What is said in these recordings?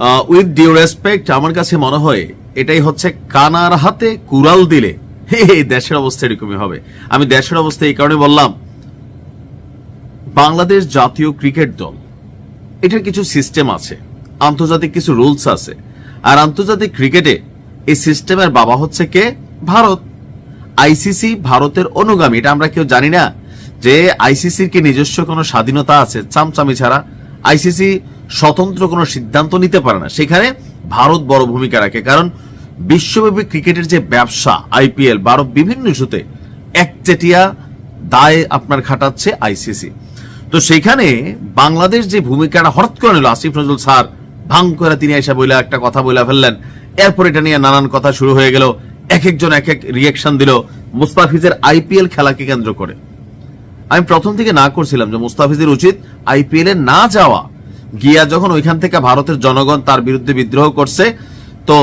With due respect আমার কাছে মনে হয় এটাই হচ্ছে কানার হাতে কুড়াল দিলে হে, দেশের অবস্থা এরকমই হবে। আমি দেশের অবস্থা এই কারণে বললাম বাংলাদেশ জাতীয় ক্রিকেট দল এটার কিছু সিস্টেম আছে আন্তর্জাতিক কিছু রুলস আছে আর আন্তর্জাতিক ক্রিকেটে এই সিস্টেমের বাবা হচ্ছে কে? ভারত। আইসিসি ভারতের অনুগামী এটা আমরা কেউ জানি না যে আইসিসির কি নিজস্ব কোনো স্বাধীনতা আছে? চামচামি ছাড়া। আইসিসি স্বতন্ত্র কোনো সিদ্ধান্ত নিতে পারে না। সেখানে ভারত বড় ভূমিকা রাখে, কারণ বিশ্বব্যাপী ক্রিকেটের যে ব্যবসা, আইপিএল বা আরও বিভিন্ন ইস্যুতে একচেটিয়া দায় আপনার খাটাচ্ছে আইসিসি। তো সেখানে বাংলাদেশ যে ভূমিকাটা হঠাৎ করে নিল, আসিফ নজরুল স্যার ভাং করে তিনি এসে বইলা একটা কথা বইলা ফেললেন। এরপর এটা নিয়ে নানান কথা শুরু হয়ে গেল এক একজন এক এক রিয়াকশন দিল। মুস্তাফিজের আইপিএল খেলাকে কেন্দ্র করে। আমি প্রথম থেকে না করছিলাম যে মুস্তাফিজের উচিত আইপিএল এ না যাওয়া গিয়া যখন ওইখান থেকে ভারতের জনগণ তার বিরুদ্ধে বিদ্রোহ করছে, তো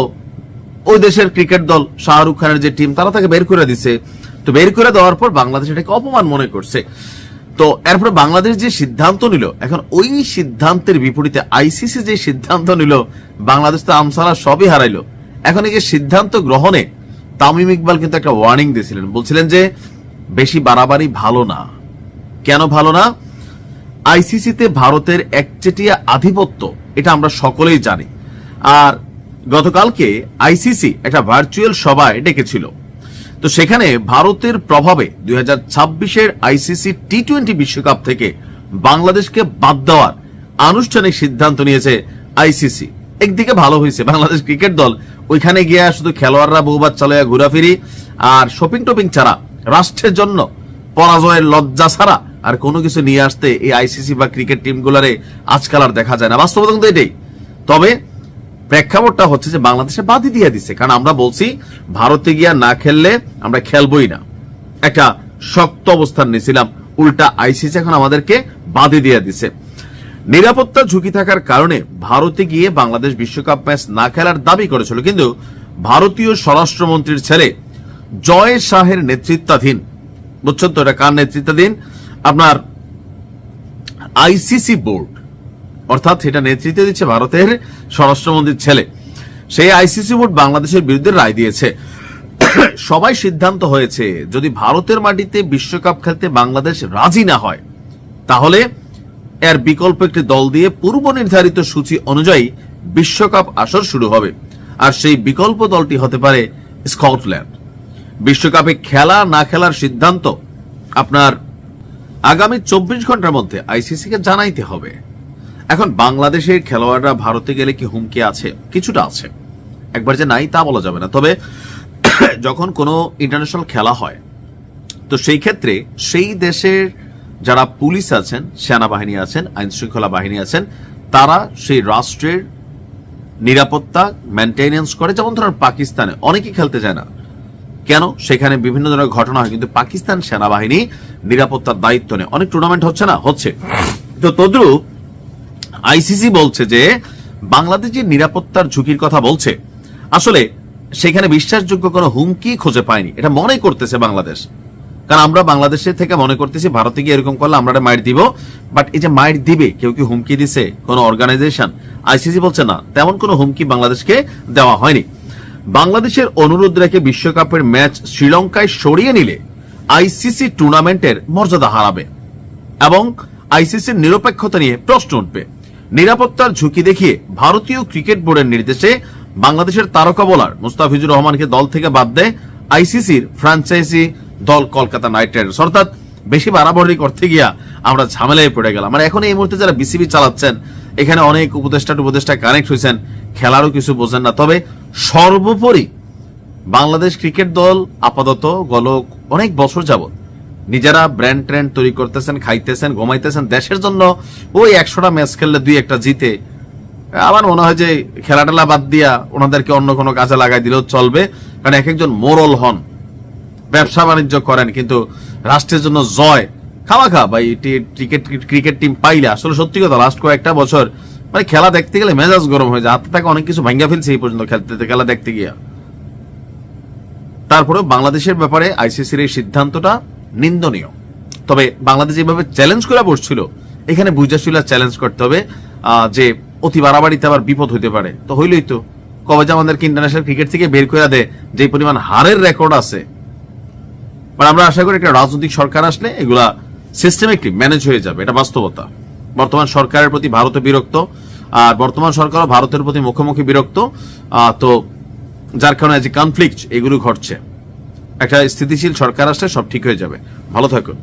ওই দেশের ক্রিকেট দল শাহরুখ খানের যে টিম তারা তাকে বের করে দিছে। তো বের করে দেওয়ার পর বাংলাদেশ এটাকে অপমান মনে করছে। তো এরপরে বাংলাদেশ যে সিদ্ধান্ত নিল, এখন ওই সিদ্ধান্তের বিপরীতে আইসিসি যে সিদ্ধান্ত নিল, বাংলাদেশ তো আমসালা সবই হারাইলো। এখন এই যে সিদ্ধান্ত গ্রহণে তামিম ইকবাল কিন্তু একটা ওয়ার্নিং দিয়েছিলেন। বলছিলেন যে, বেশি বাড়াবাড়ি ভালো না। কেন ভালো না? আইসিসিতে ভারতের একচেটিয়া আধিপত্য, এটা আমরা সকলেই জানি। আর গতকালকে আইসিসি একটা ভার্চুয়াল সভায় ডেকেছিল। তো সেখানে ভারতের প্রভাবে দুই হাজার ছাব্বিশের আইসিসি টি টোয়েন্টি বিশ্বকাপ থেকে বাংলাদেশকে বাদ দেওয়ার আনুষ্ঠানিক সিদ্ধান্ত নিয়েছে আইসিসি। একদিকে ভালো হয়েছে, বাংলাদেশ ক্রিকেট দল ওইখানে গিয়ে শুধু খেলোয়াড়রা বহুবার চালাইয়া ঘোরাফিরি আর শপিং টপিং ছাড়া রাষ্ট্রের জন্য পরাজয়ের লজ্জা ছাড়া আর কোনো কিছু নিয়ে আসতে এই আইসিসি বা ক্রিকেট টিমগুলারে আজকাল আর দেখা যায় না। বাস্তবতা কিন্তু এটাই। তবে প্রেক্ষাপটটা হচ্ছে যে বাংলাদেশে বাদই দিয়ে দিছে। কারণ আমরা বলছি, ভারতে গিয়া না খেললে আমরা খেলবই না। একটা শক্ত অবস্থান নিয়েছিলাম, উল্টা আইসিসি এখন আমাদেরকে বাদই দিয়ে দিছে। নিরাপত্তা ঝুঁকি থাকার কারণে ভারতে গিয়ে বাংলাদেশ বিশ্বকাপ ম্যাচ না খেলার দাবি করেছিল। কিন্তু ভারতীয় স্বরাষ্ট্রমন্ত্রীর ছেলে জয় শাহের নেতৃত্বাধীন, বুঝছেন তো এটা কার নেতৃত্বাধীন? আপনার আইসিসি বোর্ড, অর্থাৎ সেটা নেতৃত্ব দিচ্ছে ভারতের স্বরাষ্ট্রমন্ত্রীর ছেলে, সেই আইসিসি বোর্ড বাংলাদেশের বিরুদ্ধে রায় দিয়েছে। সবাই সিদ্ধান্ত হয়েছে, যদি ভারতের মাটিতে বিশ্বকাপ খেলতে বাংলাদেশ রাজি না হয়, তাহলে এর বিকল্প একটি দল দিয়ে পূর্ব নির্ধারিত সূচি অনুযায়ী বিশ্বকাপ আসর শুরু হবে। আর সেই বিকল্প দলটি হতে পারে স্কটল্যান্ড। বিশ্বকাপে খেলা না খেলার সিদ্ধান্ত আপনার আগামী চব্বিশ ঘণ্টার মধ্যে আইসিসি কে জানাইতে হবে। এখন বাংলাদেশের খেলোয়াড়রা ভারতে গেলে কি হুমকি আছে? কিছুটা আছে। একবার যে নাই তা বলা যাবে না। তবে যখন কোনো ইন্টারন্যাশনাল খেলা হয়, তো সেই ক্ষেত্রে সেই দেশের যারা পুলিশ আছেন, সেনাবাহিনী আছেন আইন শৃঙ্খলা বাহিনী আছেন, তারা সেই রাষ্ট্রের নিরাপত্তা মেনটেনেন্স করে। যেমন ধরেন পাকিস্তানে অনেকেই খেলতে যায় না। কেন? সেখানে বিভিন্ন ধরনের ঘটনা হয়, কিন্তু পাকিস্তান সেনাবাহিনী নিরাপত্তার দায়িত্ব নেয়। অনেক টুর্নামেন্ট হচ্ছে না? হচ্ছে। তো তদ্রুপ, আইসিসি বলছে যে, বাংলাদেশ যে নিরাপত্তার ঝুঁকির কথা বলছে, আসলে সেখানে বিশ্বাসযোগ্য কোনো হুমকি খুঁজে পায়নি। এটা মনে করতেছে বাংলাদেশ। কারণ আমরা বাংলাদেশের থেকে মনে করতেছি, ভারতে গিয়ে এরকম করলে আমরা মাইট দিব। বাট এই যে মাইট দিবে, কেউ কি হুমকি দিছে? কোনো অর্গানাইজেশন আইসিসি বলছে না। তেমন কোনো হুমকি বাংলাদেশকে দেওয়া হয়নি। বাংলাদেশের অনুরোধ রেখে বিশ্বকাপের ম্যাচ শ্রীলঙ্কায় সরিয়ে নিলে আইসিসি টুর্নামেন্টের মর্যাদা হারাবে এবং আইসিসির নিরপেক্ষতা নিয়ে প্রশ্ন উঠবে। নিরাপত্তার ঝুঁকি দেখিয়ে ভারতীয় ক্রিকেট বোর্ডের নির্দেশে বাংলাদেশের তারকা বোলার মুস্তাফিজুর রহমানকে দল থেকে বাদ দেয় আইসিসির ফ্রাঞ্চাইজি দল কলকাতা নাইট রাইডার্স। অর্থাৎ বেশি বাড়াবাড়ি করতে গিয়া আমরা ঝামেলায় পড়ে গেলাম। মানে এখন এই মুহূর্তে যারা বিসিবি চালাচ্ছেন, এখানে অনেক উপদেষ্টা উপদেষ্টা কানেক্ট হয়েছেন খেলারও কিছু বোঝেন না। তবে সর্বোপরি বাংলাদেশ ক্রিকেট দল আপাতত গল অনেক বছর যাবত নিজেরা ব্র্যান্ড ট্রেন্ড তৈরি করতেছেন, খাইতেছেন, ঘুমাইতেছেন। দেশের জন্য ওই একশোটা ম্যাচ খেললে দুই একটা জিতে, আমার মনে হয় যে খেলা টেলা বাদ দিয়া ওনাদেরকে অন্য কোনো কাজে লাগাই দিলেও চলবে। কারণ এক একজন মোরল হন, ব্যবসা বাণিজ্য করেন, কিন্তু রাষ্ট্রের জন্য জয় খাওয়া খা ভাই ক্রিকেট ক্রিকেট টিম পাইলে। আসলে সত্যি কথা লাস্ট কয়েকটা বছর মানে খেলা দেখতে গেলে মেজাজ গরম হয়ে যায়। হাতে অনেক কিছু ভাঙ্গা ফেলছে এই পর্যন্ত খেলতে খেলা দেখতে গিয়া। তারপরে বাংলাদেশের ব্যাপারে আইসিসির এই সিদ্ধান্তটা নিন্দনীয়। তবে বাংলাদেশ যেভাবে চ্যালেঞ্জ করে বসছিল, এখানে বুঝাশুলা চ্যালেঞ্জ করতে হবে যে অতি বাড়াবাড়িতে আবার বিপদ হইতে পারে। তো হইলই তো। কবে যে আমাদেরকে ইন্টারন্যাশনাল ক্রিকেট থেকে বের করে দেয়, যে পরিমাণ হারের রেকর্ড আছে। মানে আমরা আশা করি একটা রাজনৈতিক সরকার আসলে এগুলা সিস্টেমেটিক ম্যানেজ হয়ে যাবে, এটা বাস্তবতা। বর্তমান সরকারের প্রতি ভারত বিরক্ত, আর বর্তমান সরকারও ভারতের প্রতি মুখোমুখি বিরক্ত তো যার কারণে যে কনফ্লিক্ট এগুলো ঘটছে। একটা স্থিতিশীল সরকার আসলে সব ঠিক হয়ে যাবে। ভালো থাকুন।